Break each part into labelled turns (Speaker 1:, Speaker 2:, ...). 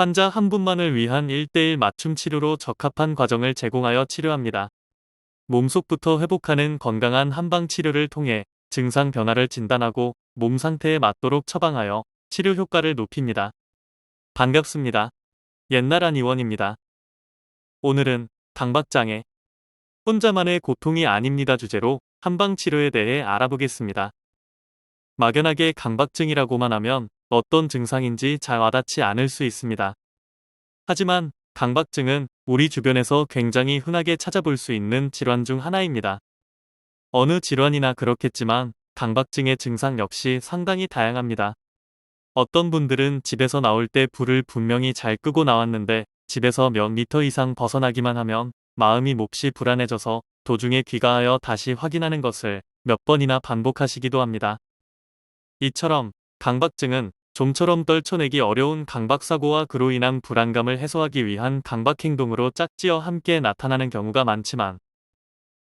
Speaker 1: 환자 한 분만을 위한 1대1 맞춤 치료로 적합한 과정을 제공하여 치료합니다. 몸속부터 회복하는 건강한 한방 치료를 통해 증상 변화를 진단하고 몸 상태에 맞도록 처방하여 치료 효과를 높입니다. 반갑습니다. 옛날 한 의원입니다. 오늘은 강박장애, 혼자만의 고통이 아닙니다 주제로 한방 치료에 대해 알아보겠습니다. 막연하게 강박증이라고만 하면 어떤 증상인지 잘 와닿지 않을 수 있습니다. 하지만 강박증은 우리 주변에서 굉장히 흔하게 찾아볼 수 있는 질환 중 하나입니다. 어느 질환이나 그렇겠지만 강박증의 증상 역시 상당히 다양합니다. 어떤 분들은 집에서 나올 때 불을 분명히 잘 끄고 나왔는데 집에서 몇 미터 이상 벗어나기만 하면 마음이 몹시 불안해져서 도중에 귀가하여 다시 확인하는 것을 몇 번이나 반복하시기도 합니다. 이처럼 강박증은 좀처럼 떨쳐내기 어려운 강박사고와 그로 인한 불안감을 해소하기 위한 강박행동으로 짝지어 함께 나타나는 경우가 많지만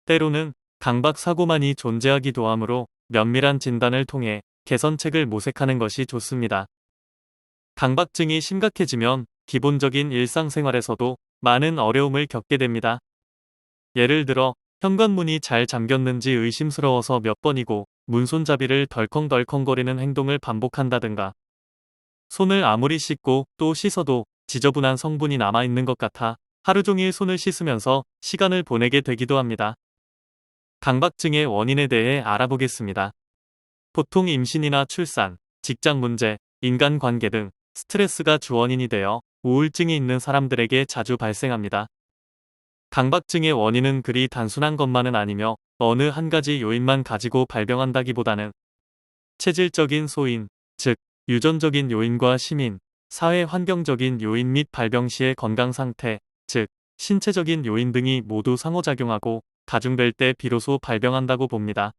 Speaker 1: 때로는 강박사고만이 존재하기도 하므로 면밀한 진단을 통해 개선책을 모색하는 것이 좋습니다. 강박증이 심각해지면 기본적인 일상생활에서도 많은 어려움을 겪게 됩니다. 예를 들어 현관문이 잘 잠겼는지 의심스러워서 몇 번이고 문손잡이를 덜컹덜컹거리는 행동을 반복한다든가 손을 아무리 씻고 또 씻어도 지저분한 성분이 남아있는 것 같아 하루 종일 손을 씻으면서 시간을 보내게 되기도 합니다. 강박증의 원인에 대해 알아보겠습니다. 보통 임신이나 출산, 직장 문제, 인간 관계 등 스트레스가 주원인이 되어 우울증이 있는 사람들에게 자주 발생합니다. 강박증의 원인은 그리 단순한 것만은 아니며 어느 한 가지 요인만 가지고 발병한다기보다는 체질적인 소인, 즉 유전적인 요인과 시민, 사회 환경적인 요인 및 발병 시의 건강 상태, 즉 신체적인 요인 등이 모두 상호작용하고 가중될 때 비로소 발병한다고 봅니다.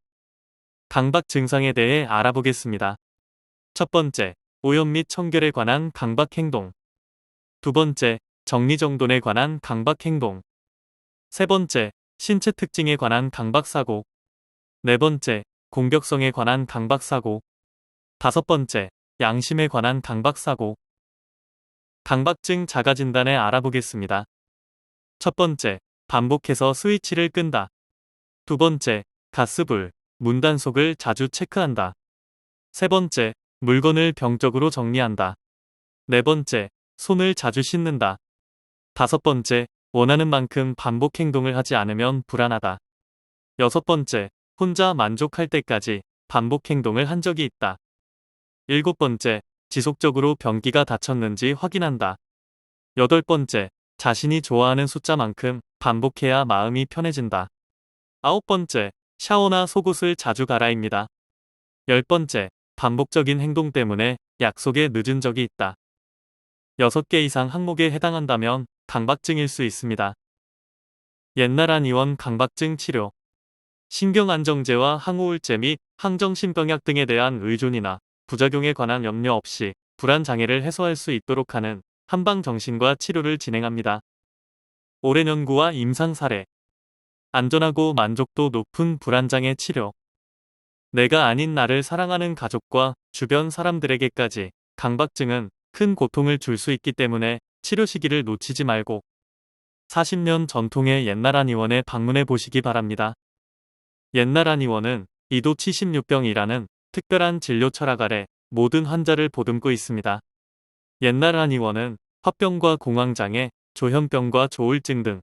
Speaker 1: 강박 증상에 대해 알아보겠습니다. 첫 번째, 오염 및 청결에 관한 강박 행동. 두 번째, 정리정돈에 관한 강박 행동. 세 번째, 신체 특징에 관한 강박 사고. 네 번째, 공격성에 관한 강박 사고. 다섯 번째, 양심에 관한 강박 사고. 강박증 자가 진단에 알아보겠습니다. 첫 번째, 반복해서 스위치를 끈다. 두 번째, 가스불, 문 단속을 자주 체크한다. 세 번째, 물건을 병적으로 정리한다. 네 번째, 손을 자주 씻는다. 다섯 번째, 원하는 만큼 반복 행동을 하지 않으면 불안하다. 여섯 번째, 혼자 만족할 때까지 반복 행동을 한 적이 있다. 일곱 번째, 지속적으로 변기가 닫혔는지 확인한다. 여덟 번째, 자신이 좋아하는 숫자만큼 반복해야 마음이 편해진다. 아홉 번째, 샤워나 속옷을 자주 갈아입니다. 열 번째, 반복적인 행동 때문에 약속에 늦은 적이 있다. 여섯 개 이상 항목에 해당한다면 강박증일 수 있습니다. 옛날한 이원 강박증 치료 신경안정제와 항우울제 및 항정신병약 등에 대한 의존이나 부작용에 관한 염려 없이 불안 장애를 해소할 수 있도록 하는 한방 정신과 치료를 진행합니다. 오랜 연구와 임상 사례 안전하고 만족도 높은 불안장애 치료 내가 아닌 나를 사랑하는 가족과 주변 사람들에게까지 강박증은 큰 고통을 줄 수 있기 때문에 치료 시기를 놓치지 말고 40년 전통의 옛날 한 의원에 방문해 보시기 바랍니다. 옛날 한 의원은 이도 76병이라는 특별한 진료 철학 아래 모든 환자를 보듬고 있습니다. 옛날 한의원은 화병과 공황장애, 조현병과 조울증 등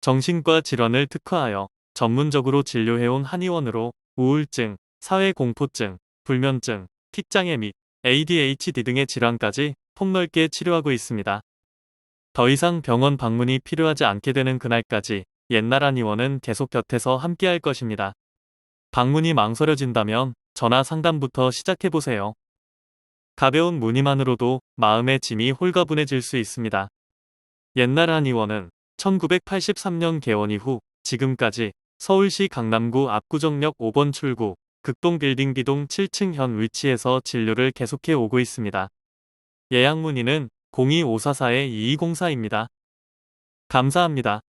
Speaker 1: 정신과 질환을 특화하여 전문적으로 진료해온 한의원으로 우울증, 사회공포증, 불면증, 틱장애 및 ADHD 등의 질환까지 폭넓게 치료하고 있습니다. 더 이상 병원 방문이 필요하지 않게 되는 그날까지 옛날 한의원은 계속 곁에서 함께할 것입니다. 방문이 망설여진다면 전화 상담부터 시작해보세요. 가벼운 문의만으로도 마음의 짐이 홀가분해질 수 있습니다. 옛날 한의원은 1983년 개원 이후 지금까지 서울시 강남구 압구정역 5번 출구 극동 빌딩 B동 7층 현 위치에서 진료를 계속해 오고 있습니다. 예약 문의는 02544-2204입니다. 감사합니다.